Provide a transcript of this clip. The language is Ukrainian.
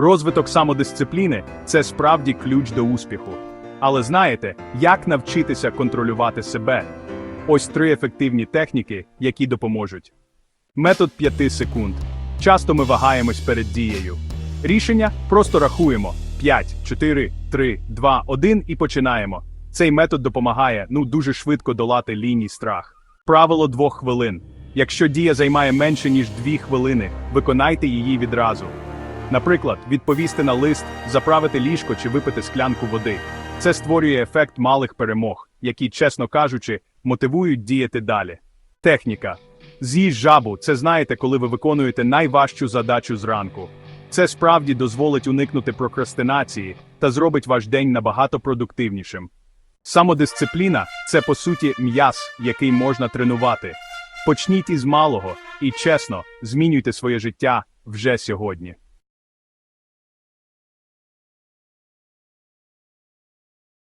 Розвиток самодисципліни це справді ключ до успіху. Але знаєте, як навчитися контролювати себе? Ось три ефективні техніки, які допоможуть. Метод 5 секунд. Часто ми вагаємось перед дією. Рішення просто рахуємо 5, 4, 3, 2, 1 і починаємо. Цей метод допомагає ну дуже швидко долати ліній страх. Правило двох хвилин. Якщо дія займає менше ніж 2 хвилини, виконайте її відразу. Наприклад, відповісти на лист, заправити ліжко чи випити склянку води. Це створює ефект малих перемог, які, чесно кажучи, мотивують діяти далі. Техніка. З'їж жабу це знаєте, коли ви виконуєте найважчу задачу зранку. Це справді дозволить уникнути прокрастинації та зробить ваш день набагато продуктивнішим. Самодисципліна це по суті м'яз, який можна тренувати. Почніть із малого і чесно змінюйте своє життя вже сьогодні.